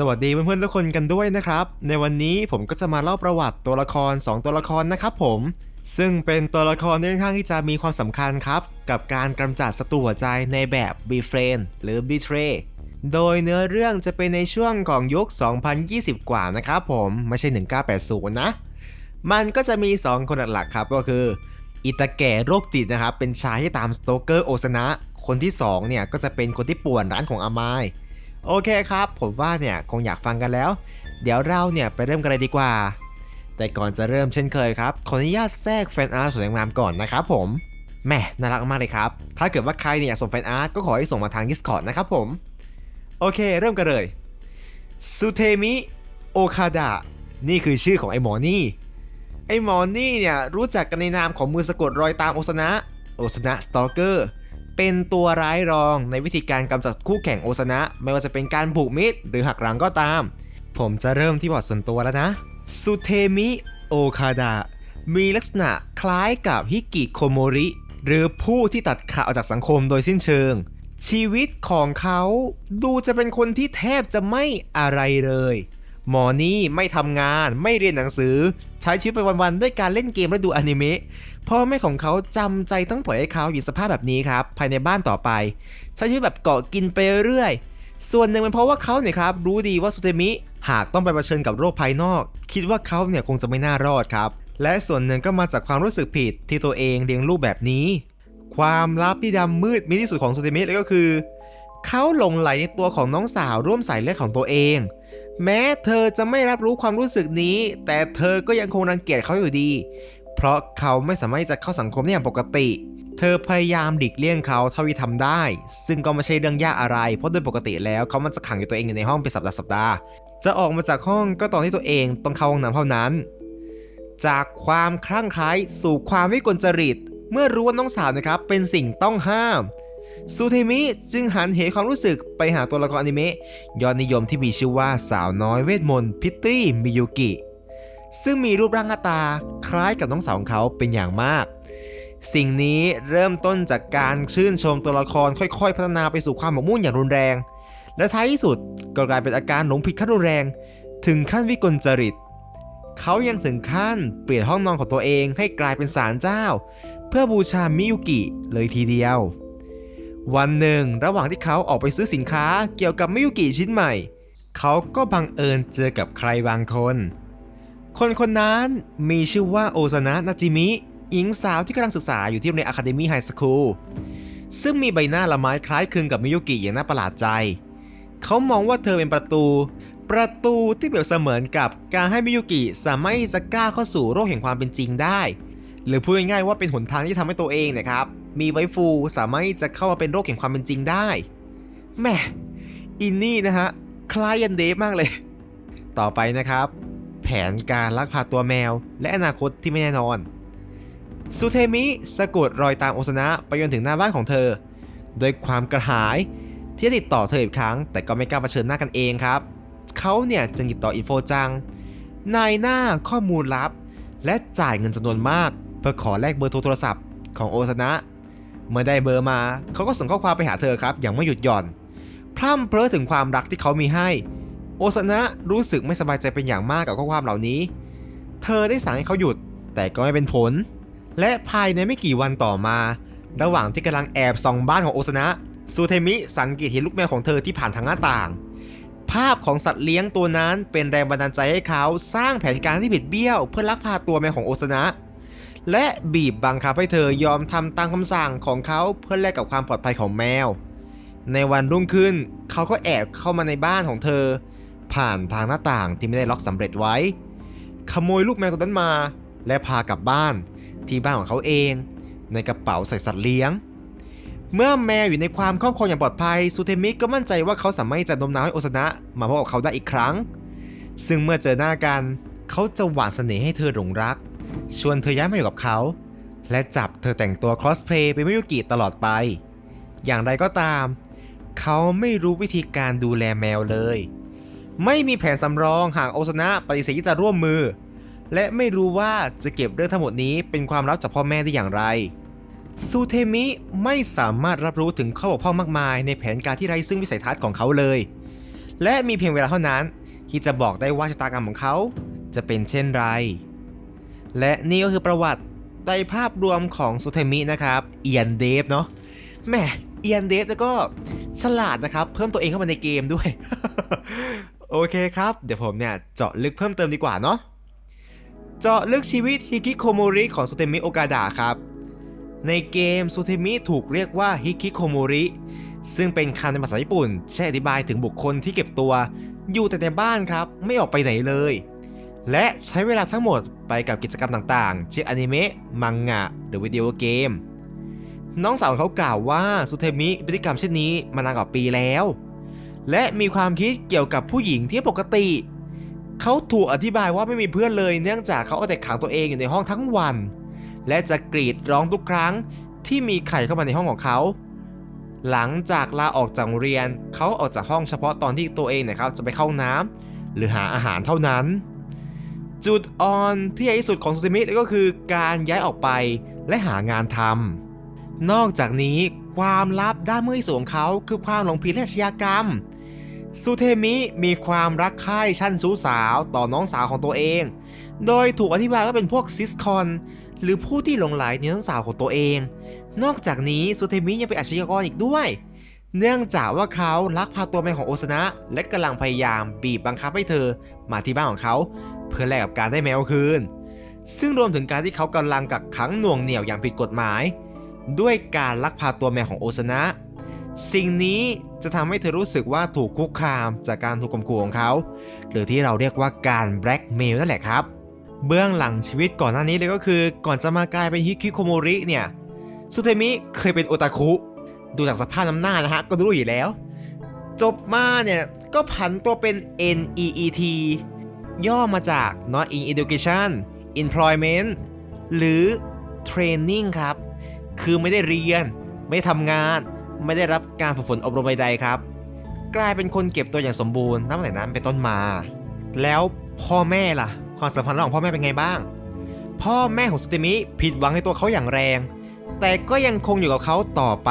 สวัสดีเพื่อนๆทุกคนกันด้วยนะครับ ในวันนี้ผมก็จะมาเล่าประวัติตัวละคร 2 ตัวละครนะครับผม ซึ่งเป็นตัวละครที่ค่อนข้างที่จะมีความสำคัญครับ กับการกำจัดศัตรูหัวใจในแบบ Befriend หรือ Betray โดยเนื้อเรื่องจะเป็นในช่วงของยุค 2020 กว่านะครับผมไม่ใช่ 1980 นะ มันก็จะมี 2 คนหลักๆครับก็คือ อิตาแก่โรคจิตนะครับ เป็นชายที่ตามสโตเกอร์โอซนะ คนที่ 2 เนี่ยก็จะเป็นคนที่ป่วนร้านของอามาย โอเคครับ ผมว่าเนี่ยคงอยากฟังกันแล้ว เดี๋ยวเราเนี่ยไปเริ่มกันเลยดีกว่า แต่ก่อนจะเริ่มเช่นเคยครับ ขออนุญาตแทรกแฟนอาร์ตสวยงามก่อนนะครับผมแหมน่ารักมากเลยครับ ถ้าเกิดว่าใครเนี่ยอยากส่งแฟนอาร์ตก็ขอให้ส่งมาทาง Discord นะครับผม โอเค เริ่มกันเลยซูเทมิโอคาดะนี่คือชื่อของไอ้หมอนี่ ไอ้หมอนี่เนี่ยรู้จักกันในนามของมือสะกดรอยตามโอซนะ โอซนะสตอเกอร์ เป็นตัวร้ายรองในวิธีการกำจัดคู่แข่งโอซนะ ไม่ว่าจะเป็นการผูกมิตรหรือหักหลังก็ตาม ผมจะเริ่มที่บทส่วนตัวแล้วนะสุเทมิโอคาดะมีลักษณะคล้ายกับฮิกิโคโมริ หรือผู้ที่ตัดขาดออกจากสังคมโดยสิ้นเชิง ชีวิตของเขาดูจะเป็นคนที่แทบจะไม่อะไรเลย หมอนี่ไม่ทำงานไม่เรียนหนังสือ ใช้ชีวิตไปวันๆด้วยการเล่นเกมและดูอนิเมะพ่อแม่ของเขาจำใจต้องปล่อยให้เขาอยู่สภาพแบบนี้ครับภายในบ้านต่อไป ใช้ชีวิตแบบเกาะกินไปเรื่อย ส่วนหนึ่งเป็นเพราะว่าเขาเนี่ยครับรู้ดีว่าสุเตมิหากต้องไปเผชิญกับโรคภายนอก คิดว่าเขาเนี่ยคงจะไม่น่ารอดครับ และส่วนหนึ่งก็มาจากความรู้สึกผิดที่ตัวเองเลี้ยงลูกแบบนี้ ความลับที่ดำมืดมิดที่สุดของสุเตมิเลยก็คือเขาหลงไหลในตัวของน้องสาวร่วมสายเลือดของตัวเอง แม้เธอจะไม่รับรู้ความรู้สึกนี้ แต่เธอก็ยังคงรังเกียจเขาอยู่ดี เพราะเขาไม่สามารถจะเข้าสังคมได้อย่างปกติ เธอพยายามหลีกเลี่ยงเขาเท่าที่ทำได้ ซึ่งก็ไม่ใช่เรื่องยากอะไร เพราะโดยปกติแล้วเขามันจะขังอยู่ตัวเองอยู่ในห้องเป็นสัปดาห์สัปดาห์ จะออกมาจากห้องก็ตอนที่ตัวเองต้องเข้าห้องน้ำเท่านั้น จากความคลั่งไคล้สู่ความวิกลจริต เมื่อรู้ว่าน้องสาวนะครับเป็นสิ่งต้องห้าม ซูเทมิจึงหันเหความรู้สึกไปหาตัวละครอนิเมะยอดนิยมที่มีชื่อว่าสาวน้อยเวทมนต์พิตตี้มิยุกิ ซึ่งมีรูปร่างหน้าตาคล้ายกับน้องสาวของเขาเป็นอย่างมาก สิ่งนี้เริ่มต้นจากการชื่นชมตัวละครค่อยๆ พัฒนาไปสู่ความหมกมุ่นอย่างรุนแรง และท้ายที่สุดก็กลายเป็นอาการหลงผิดขั้นรุนแรง ถึงขั้นวิกลจริตเขายังถึงขั้นเปลี่ยนห้องนอนของตัวเองให้กลายเป็นศาลเจ้า เพื่อบูชามิยุกิเลยทีเดียว วันหนึ่ง ระหว่างที่เขาออกไปซื้อสินค้าเกี่ยวกับมิยุกิชิ้นใหม่ เขาก็บังเอิญเจอกับใครบางคน คนคนนั้นมีชื่อว่าโอซานะนาจิมิหญิงสาวที่กำลังศึกษาอยู่ที่โรงเรียนอะคาเดมี่ไฮสคูลซึ่งมีใบหน้าละไม้คล้ายคลึงกับมิยุกิอย่างน่าประหลาดใจ เขามองว่าเธอเป็นประตู ประตูที่เปรียบเสมือนกับการให้มิยุกิสามารถจะก้าวเข้าสู่โลกแห่งความเป็นจริงได้ หรือพูดง่ายๆว่าเป็นหนทางที่ทำให้ตัวเองเนะครับ มีไวฟูสามารถจะเข้ามาเป็นโลกแห่งความเป็นจริงได้แม่อินนี่นะฮะคล้ายยันเดฟมากเลย ต่อไปนะครับ แผนการลักพาตัวแมว และอนาคตที่ไม่แน่นอนซูเทมิสะกดรอยตามโอซานะไปจนถึงหน้าบ้านของเธอ โดยความกระหายที่จะติดต่อเธออีกครั้ง แต่ก็ไม่กล้าเผชิญหน้ากันเองครับ เขาเนี่ยจึงติดต่ออินโฟจัง นายหน้าข้อมูลลับ และจ่ายเงินจำนวนมาก เพื่อขอแลกเบอร์โทรโทรศัพท์ของโอซานะ เมื่อได้เบอร์มาเขาก็ส่งข้อความไปหาเธอครับ อย่างไม่หยุดหย่อน พร่ำเพ้อถึงความรักที่เขามีให้ โอซานะรู้สึกไม่สบายใจเป็นอย่างมากกับข้อความเหล่านี้ เธอได้สั่งให้เขาหยุด แต่ก็ไม่เป็นผล และภายในไม่กี่วันต่อมา ระหว่างที่กำลังแอบส่องบ้านของโอซานะซูเทมิสังเกตเห็นลูกแมวของเธอที่ผ่านทางหน้าต่าง ภาพของสัตว์เลี้ยงตัวนั้นเป็นแรงบันดาลใจให้เขาสร้างแผนการที่บิดเบี้ยว เพื่อลักพาตัวแมวของโอซานะ และบีบบังคับให้เธอยอมทำตามคำสั่งของเขาเพื่อแลกกับความปลอดภัยของแมว ในวันรุ่งขึ้นเขาก็แอบเข้ามาในบ้านของเธอ ผ่านทางหน้าต่างที่ไม่ได้ล็อกสำเร็จไว้ ขโมยลูกแมวตัวนั้นมา และพากลับบ้าน ที่บ้านของเขาเอง ในกระเป๋าใส่สัตว์เลี้ยง เมื่อแมวอยู่ในความครอบครองอย่างปลอดภัยซูเทมิก็มั่นใจว่าเขาสามารถจะโน้มน้าวให้โอซนะมาพบกับเขาได้อีกครั้ง ซึ่งเมื่อเจอหน้ากัน เขาจะหวานเสน่ห์ให้เธอหลงรัก ชวนเธอย้ายมาอยู่กับเขา และจับเธอแต่งตัวครอสเพลย์เป็นมิยุกิตลอดไป อย่างไรก็ตาม เขาไม่รู้วิธีการดูแลแมวเลย ไม่มีแผนสำรองหากโอซนะปฏิเสธที่จะร่วมมือ และไม่รู้ว่าจะเก็บเรื่องทั้งหมดนี้เป็นความลับจากพ่อแม่ได้อย่างไรซูเทมิไม่สามารถรับรู้ถึงข้อบกพร่องมากมายในแผนการที่ไร้ซึ่งวิสัยทัศน์ของเขาเลย และมีเพียงเวลาเท่านั้น ที่จะบอกได้ว่าชะตากรรมของเขาจะเป็นเช่นไร และนี่ก็คือประวัติในภาพรวมของสุเทมินะครับ เอียนเดฟเนาะแหม่เอียนเดฟแล้วก็ฉลาดนะครับ เพิ่มตัวเองเข้ามาในเกมด้วย โอเคครับ เดี๋ยวผมเนี่ย เจาะลึกเพิ่มเติมดีกว่าเนาะเจาะลึกชีวิตฮิกิโคโมริของสุเทมิโอกาดะครับ ในเกมสุเทมิถูกเรียกว่าฮิกิโคโมริซึ่งเป็นคำในภาษาญี่ปุ่นใช้อธิบายถึงบุคคลที่เก็บตัว อยู่แต่ในบ้านครับ ไม่ออกไปไหนเลย และใช้เวลาทั้งหมดไปกับกิจกรรมต่างๆ เช่นอนิเมะ มังงะ หรือวิดีโอเกม น้องสาวของเขากล่าวว่าสุเทมิพฤติกรรมเช่นนี้มานานกว่าปีแล้ว และมีความคิดเกี่ยวกับผู้หญิงที่ปกติ เขาถูกอธิบายว่าไม่มีเพื่อนเลยเนื่องจากเขาเอาแต่ขังตัวเองอยู่ในห้องทั้งวัน และจะกรีดร้องทุกครั้งที่มีใครเข้ามาในห้องของเขา หลังจากลาออกจากโรงเรียนเขาออกจากห้องเฉพาะตอนที่ตัวเองเนะครับจะไปเข้าน้ำหรือหาอาหารเท่านั้น จุดอ่อนที่ใหญ่ที่สุดของสุติมิก็คือการย้ายออกไปและหางานทำนอกจากนี้ความลับด้านมือสุดของเขาคือความหลงผิดและอาชญากรรมสุเทมิมีความรักใคร่ชั่นชู้สาวต่อน้องสาวของตัวเอง โดยถูกอธิบายว่าเป็นพวกซิสคอน หรือผู้ที่หลงไหลในน้องสาวของตัวเอง นอกจากนี้สุเทมิยังเป็นอาชญากรอีกด้วย เนื่องจากว่าเขาลักพาตัวแม่ของโอซานะ และกำลังพยายามบีบบังคับให้เธอมาที่บ้านของเขา เพื่อแลกกับการได้แมวคืน ซึ่งรวมถึงการที่เขากำลังกักขังหน่วงเหนี่ยวอย่างผิดกฎหมาย ด้วยการลักพาตัวแมวของโอซานะ สิ่งนี้จะทำให้เธอรู้สึกว่าถูกคุกคามจากการถูกข่มขู่ของเขา หรือที่เราเรียกว่าการแบล็กเมลนั่นแหละครับ เบื้องหลังชีวิตก่อนหน้านี้เลยก็คือ ก่อนจะมากลายเป็นฮิคิโคโมริเนี่ยสุเทมิเคยเป็นโอตาคุดูจากสภาพน้ำหน้านะฮะก็รู้อยู่แล้ว จบมาเนี่ย ก็ผันตัวเป็น NEET ย่อมาจาก Not in Education Employment หรือ Training ครับ คือไม่ได้เรียน ไม่ทำงาน ไม่ได้รับการฝึกฝนอบรมใดๆครับ กลายเป็นคนเก็บตัวอย่างสมบูรณ์ตั้งแต่นั้นเป็นต้นมา แล้วพ่อแม่ล่ะ ความสัมพันธ์ระหว่างพ่อแม่เป็นไงบ้าง พ่อแม่ของสุติมิผิดหวังในตัวเขาอย่างแรง แต่ก็ยังคงอยู่กับเขาต่อไป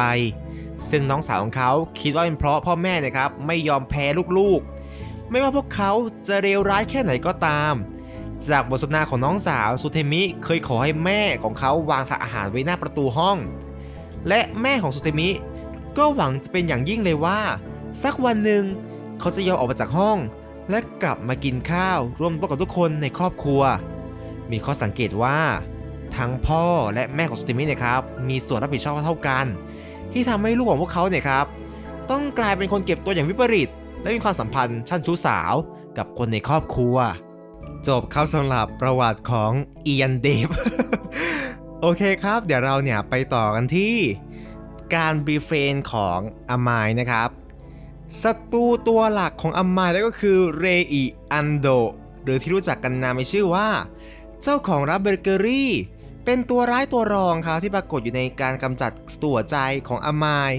ซึ่งน้องสาวของเขาคิดว่าเป็นเพราะพ่อแม่เนะครับไม่ยอมแพ้ลูกๆ ไม่ว่าพวกเขาจะเลวร้ายแค่ไหนก็ตาม จากบทสนทนาของน้องสาวสุเทมิเคยขอให้แม่ของเขาวางถาดอาหารไว้หน้าประตูห้อง และแม่ของสุเทมิ ก็หวังจะเป็นอย่างยิ่งเลยว่า สักวันหนึ่งเขาจะยอมออกมาจากห้อง และกลับมากินข้าวร่วมโต๊ะกับทุกคนในครอบครัว มีข้อสังเกตว่า ทั้งพ่อและแม่ของสติมิเนี่ยครับมีส่วนรับผิดชอบเท่ากัน ที่ทำให้ลูกของพวกเขาเนี่ยครับต้องกลายเป็นคนเก็บตัวอย่างวิปริต และมีความสัมพันธ์ชั้นชู้สาวกับคนในครอบครัว จบครับสำหรับประวัติของเอียนเดฟโอเคครับ เดี๋ยวเราเนี่ยไปต่อกันที่การบีเฟนของอามายนะครับศัตรูตัวหลักของอามายแล้วก็คือเรอิอันโดหรือที่รู้จักกันนามในชื่อว่า เจ้าของรับเบเกอรี่ เป็นตัวร้ายตัวรองครับที่ปรากฏอยู่ในการกำจัดตัวใจของอามาย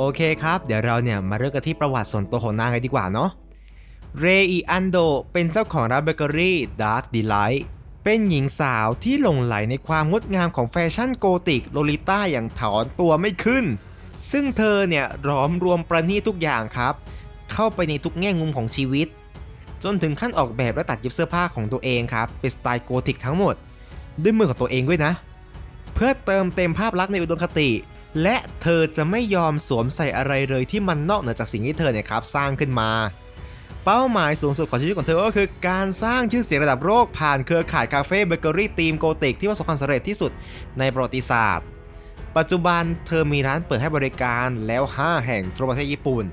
โอเคครับ เดี๋ยวเราเนี่ยมาเริ่มกันที่ประวัติส่วนตัวของนางกันดีกว่าเนาะ เรอิอันโดเป็นเจ้าของร้านเบเกอรี่ Dark Delight เป็นหญิงสาวที่หลงไหลในความงดงามของแฟชั่นโกติกโลลิต้าอย่างถอนตัวไม่ขึ้น ซึ่งเธอเนี่ยร้อมรวมประณีตทุกอย่างครับ เข้าไปในทุกแง่มุมของชีวิต จนถึงขั้นออกแบบและตัดเย็บเสื้อผ้าของตัวเองครับ เป็นสไตล์โกธิกทั้งหมด ด้วยมือของตัวเองด้วยนะ เพื่อเติมเต็มภาพลักษณ์ในอุดมคติ และเธอจะไม่ยอมสวมใส่อะไรเลยที่มันนอกเหนือจากสิ่งที่เธอเนี่ยครับสร้างขึ้นมา เป้าหมายสูงสุดของชีวิตของเธอก็คือ การสร้างชื่อเสียงระดับโลกผ่านเครือข่ายคาเฟ่เบเกอรี่ทีมโกติกที่ประสบความสำเร็จที่สุดในประวัติศาสตร์ ปัจจุบันเธอมีร้านเปิดให้บริการแล้ว 5 แห่งทั่วประเทศญี่ปุ่น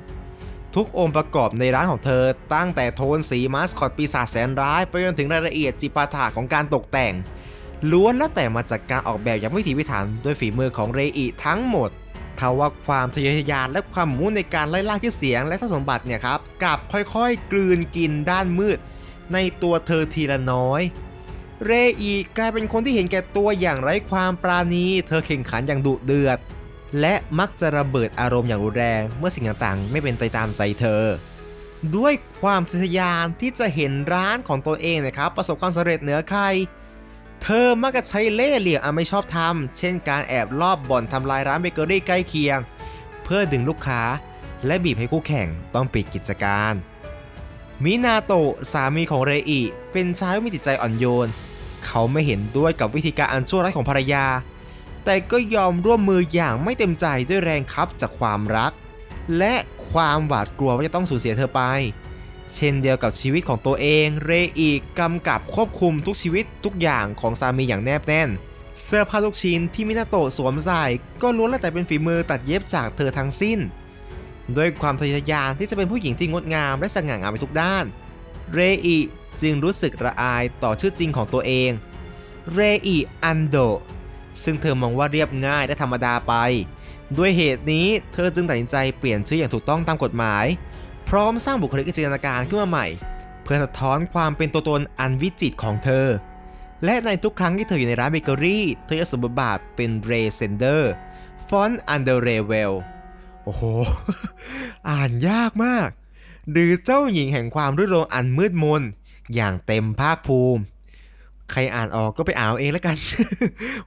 ทุกองค์ประกอบในร้านของเธอตั้งแต่โทนสีมาสคอตปีศาจแสนร้ายไปจนถึงรายละเอียดจิปาถะของการตกแต่ง ล้วนแล้วแต่มาจากการออกแบบอย่างวิถีพิถันด้วยฝีมือของเรอิทั้งหมดทว่าความทะเยอทะยานและความมุ่งในการไล่ล่าชื่อเสียงและทรัพย์สมบัติเนี่ยครับกลับค่อยๆ กลืนกินด้านมืด ในตัวเธอทีละน้อย เรอีกลายเป็นคนที่เห็นแก่ตัวอย่างไร้ความปราณี เธอแข่งขันอย่างดุเดือด และมักจะระเบิดอารมณ์อย่างรุนแรงเมื่อสิ่งต่างๆ ไม่เป็นไปตามใจเธอ ด้วยความทะเยอทะยานที่จะเห็นร้านของตัวเองนะครับประสบความสำเร็จเหนือใคร เธอมักจะใช้เล่ห์เหลี่ยมอันไม่ชอบธรรมเช่นการแอบลอบบ่อนทำลายร้านเบเกอรี่ใกล้เคียง เพื่อดึงลูกค้า และบีบให้คู่แข่งต้องปิดกิจการ มินาโตะสามีของเรอิเป็นชายที่มีจิตใจอ่อนโยน เขาไม่เห็นด้วยกับวิธีการอันชั่วร้ายของภรรยา แต่ก็ยอมร่วมมืออย่างไม่เต็มใจด้วยแรงคับจากความรัก และความหวาดกลัวว่าจะต้องสูญเสียเธอไป เช่นเดียวกับชีวิตของตัวเอง เรอิกำกับควบคุมทุกชีวิตทุกอย่างของสามีอย่างแนบแน่น เสื้อผ้าทุกชิ้นที่มินาโตะสวมใส่ก็ล้วนแล้วแต่เป็นฝีมือตัดเย็บจากเธอทั้งสิ้น ด้วยความทะเยอทะยานที่จะเป็นผู้หญิงที่งดงามและสง่างามไปทุกด้าน เรอิจึงรู้สึกระอายต่อชื่อจริงของตัวเอง เรอิอันโดซึ่งเธอมองว่าเรียบง่ายและธรรมดาไป ด้วยเหตุนี้เธอจึงตัดสินใจเปลี่ยนชื่ออย่างถูกต้องตามกฎหมาย พร้อมสร้างบุคลิกจินตนาการขึ้นมาใหม่ เพื่อสะท้อนความเป็นตัวตนอันวิจิตรของเธอ และในทุกครั้งที่เธออยู่ในร้านเบเกอรี่ เธอจะสวมบทบาทเป็นเรเซนเดอร์ฟอนอันเดอร์เรเวลโอ้โห อ่านยากมาก หรือเจ้าหญิงแห่งความรื่นรมอันมืดมน อย่างเต็มภาคภูมิ ใครอ่านออกก็ไปอ่านเอาเองแล้วกัน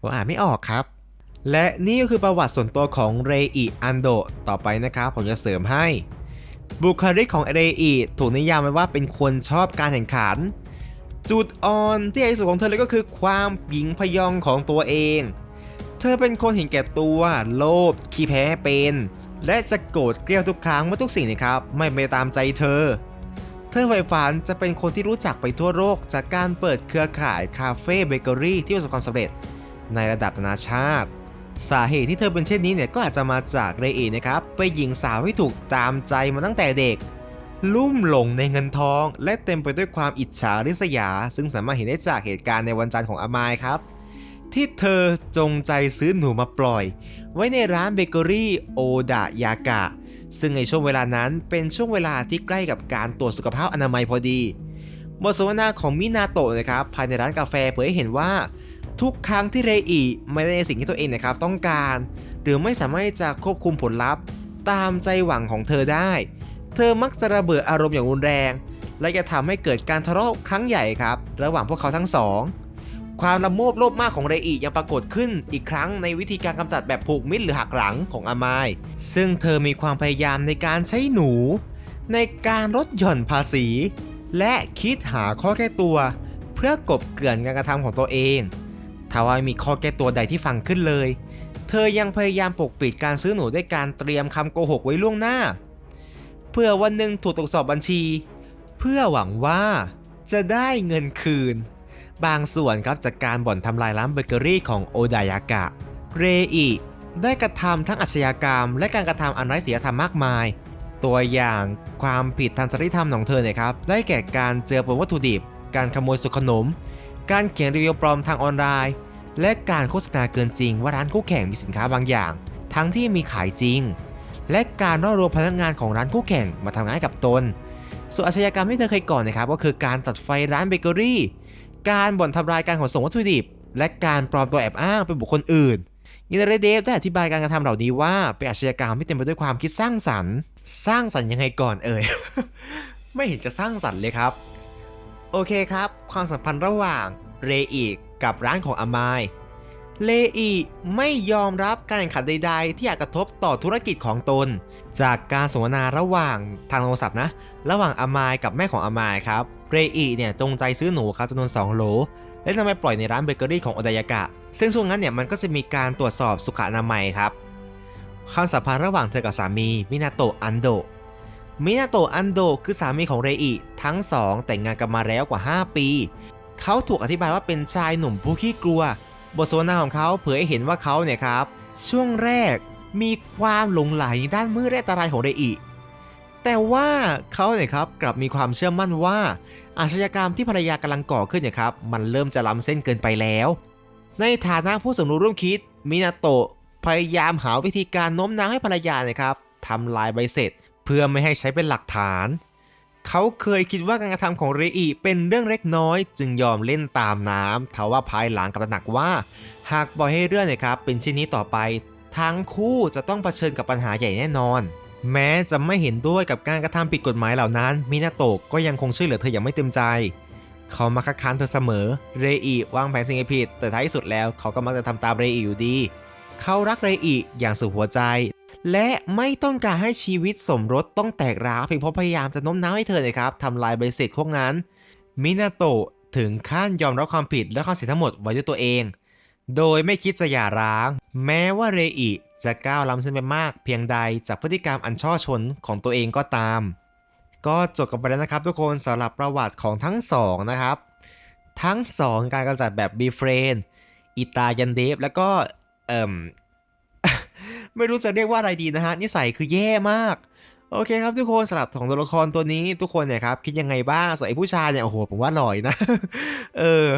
ผมอ่านไม่ออกครับ และนี่ก็คือประวัติส่วนตัวของเรอิอันโด ต่อไปนะครับผมจะเสริมให้ บุคลิกของเอเรอิถูกนิยามไว้ว่าเป็นคนชอบการแข่งขัน จุดอ่อนที่ใหญ่ที่สุดของเธอเลยก็คือความหญิงพยองของตัวเอง เธอเป็นคนเห็นแก่ตัวโลภขี้แพ้เป็น และจะโกรธเกลียวทุกครั้งเมื่อทุกสิ่งนะครับ ไม่ไปตามใจเธอ เธอใฝ่ฝันจะเป็นคนที่รู้จักไปทั่วโลกจากการเปิดเครือข่ายคาเฟ่เบเกอรี่ที่ประสบความสำเร็จในระดับนานาชาติ สาเหตุที่เธอเป็นเช่นนี้เนี่ยก็อาจจะมาจากเรเอนะครับไปหญิงสาวที่ถูกตามใจมาตั้งแต่เด็ก ลุ่มหลงในเงินทอง และเต็มไปด้วยความอิจฉาริษยา ซึ่งสามารถเห็นได้จากเหตุการณ์ในวันจันทร์ของอามายครับ ที่เธอจงใจซื้อหนูมาปล่อย ไว้ในร้านเบเกอรี่โอดะยากะ ซึ่งในช่วงเวลานั้นเป็นช่วงเวลาที่ใกล้กับการตรวจสุขภาพอนามัยพอดีบทสนทนาของมินาโตะนะครับภายในร้านกาแฟเผยให้เห็นว่า ทุกครั้งที่เรอิไม่ได้ในสิ่งที่ตัวเองนะครับต้องการ หรือไม่สามารถจะควบคุมผลลัพธ์ ตามใจหวังของเธอได้ เธอมักจะระเบิดอารมณ์อย่างรุนแรง และจะทำให้เกิดการทะเลาะครั้งใหญ่ครับ ระหว่างพวกเขาทั้งสองความละโมบโลภมากของเรอิยังปรากฏขึ้นอีกครั้งในวิธีการกำจัดแบบผูกมิตรหรือหักหลังของอามาย ซึ่งเธอมีความพยายามในการใช้หนู ในการลดหย่อนภาษี และคิดหาข้อแก้ตัว เพื่อกบเกลื่อนการกระทำของตัวเอง ทว่าไม่มีข้อแก้ตัวใดที่ฟังขึ้นเลย เธอยังพยายามปกปิดการซื้อหนูด้วยการเตรียมคำโกหกไว้ล่วงหน้า เพื่อวันหนึ่งถูกตรวจสอบบัญชี เพื่อหวังว่าจะได้เงินคืน บางส่วนครับจากการบ่อนทำลายร้านเบเกอรี่ของโอดายากะ เรอิได้กระทำทั้งอาชญากรรม และการกระทำอันไร้ศีลธรรมมากมาย ตัวอย่างความผิดทางจริยธรรมของเธอเนี่ยครับ ได้แก่การเจือปนวัตถุดิบ การขโมยสุขขนม การเขียนรีวิวปลอมทางออนไลน์ และการโฆษณาเกินจริงว่าร้านคู่แข่งมีสินค้าบางอย่าง ทั้งที่มีขายจริง และการล่อลวงพนักงานของร้านคู่แข่งมาทำงานให้กับตน ส่วนอาชญากรรมที่เธอเคยก่อนนะครับก็คือการตัดไฟร้านเบเกอรี่ การบ่อนทำลายการขนส่งวัตถุดิบ และการปลอมตัวแอบอ้างเป็นบุคคลอื่นยินเรเดฟได้อธิบายการกระทำเหล่านี้ว่าเป็นอาชญากรรมที่เต็มไปด้วยความคิดสร้างสรรค์ สร้างสรรค์ยังไงก่อนเอ่ย ไม่เห็นจะสร้างสรรค์เลยครับ โอเคครับ ความสัมพันธ์ระหว่างเรอิกับร้านของอามายเลอิไม่ยอมรับการแข่งขันใด ๆ ที่อาจกระทบต่อธุรกิจของตน จากการสนทนาระหว่างทางโทรศัพท์นะ ระหว่างอามายกับแม่ของอามายครับเรอิเนี่ยจงใจซื้อหนูครับจำนวน 2 โหล และนำไปปล่อยในร้านเบเกอรี่ของโอดายากะ ซึ่งช่วงนั้นเนี่ยมันก็จะมีการตรวจสอบสุขอนามัยครับความสัมพันธ์ระหว่างเธอกับสามีมินาโตะอันโด มินาโตะอันโดคือสามีของเรอิทั้งสองแต่งงานกันมาแล้วกว่า 5 ปี เขาถูกอธิบายว่าเป็นชายหนุ่มผู้ขี้กลัว บทสนทนาของเขาเผยให้เห็นว่าเขาเนี่ยครับ ช่วงแรกมีความหลงไหลในด้านมืดและอันตรายของเรอิแต่ว่าเขาเนี่ยครับกลับมีความเชื่อมั่นว่า อาชญากรรมที่ภรรยากำลังก่อขึ้นเนี่ยครับมันเริ่มจะล้ำเส้นเกินไปแล้ว ในฐานะผู้สมรู้ร่วมคิดมินาโตะพยายามหาวิธีการโน้มน้าวให้ภรรยาเนี่ยครับทำลายใบเสร็จ พื่อไม่ให้ใช้เป็นหลักฐาน เขาเคยคิดว่าการกระทำของเรอิเป็นเรื่องเล็กน้อย จึงยอมเล่นตามน้ำทว่าภายหลังกับตระหนักว่า หากปล่อยให้เรื่องเนี่ยครับเป็นเช่นนี้ต่อไป ทั้งคู่จะต้องเผชิญกับปัญหาใหญ่แน่นอน แม้จะไม่เห็นด้วยกับการกระทำผิดกฎหมายเหล่านั้น มินาโตะก็ยังคงช่วยเหลือเธออย่างไม่เต็มใจ เขามาคัดค้านเธอเสมอ เรอิวางแผนสิ่งผิด แต่ท้ายสุดแล้วเขาก็มักจะทำตามเรอิอยู่ดี เขารักเรอิอย่างสุดหัวใจ และไม่ต้องการให้ชีวิตสมรสต้องแตกร้าวเพียงเพราะพยายามจะโน้มน้าวให้เธอนะครับทำลายใบเสร็จพวกนั้น มินาโตะถึงขั้นยอมรับความผิดและความเสียทั้งหมดไว้ด้วยตัวเอง โดยไม่คิดจะหย่าร้าง แม้ว่าเรอิจะก้าวล้ำเส้นไปมาก เพียงใดจากพฤติกรรมอันช่อชนของตัวเองก็ตาม ก็จบกันไปแล้วนะครับ ทุกคนสำหรับประวัติของทั้งสองนะครับ ทั้งสองการกำจัดแบบบีเฟรนอิตายันเดฟแล้วก็เอ่ม ไม่รู้จะเรียกว่าอะไรดีนะฮะนิสัยคือแย่มากโอเคครับทุกคนสำหรับของตัวละครตัวนี้ทุกคนเนี่ยครับคิดยังไงบ้างส่วนไอ้ผู้ชายเนี่ยโอ้โหผมว่าหล่อยนะ เออ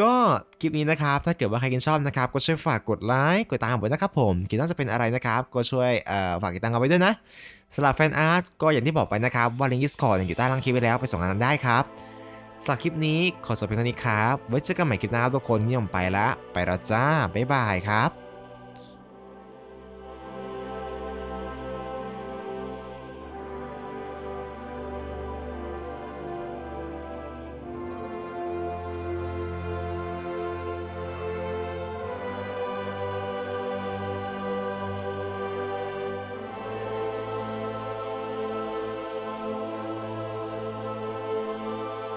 ก็คลิปนี้นะครับ ถ้าเกิดว่าใครกินชอบนะครับ ก็ช่วยฝากกดไลค์กดตามผมด้นะครับผมคลิปน่าจะเป็นอะไรนะครับ ก็ช่วยฝากติดตามเอาไว้ด้วยนะสำหรับแฟนอาร์ตก็อย่างที่บอกไปนะครับ ว่าลิงก์ Discord อยู่ใต้ล่างคลิปไว้แล้วไปส่งกันนั้นได้ครับสำหรับคลิปนี้ขอจบเพียงเท่านี้ครับไว้เจอกันใหม่คลิปหน้าทุกคนนี่ผมไปละไปแล้วจ้าบ๊ายบายครับ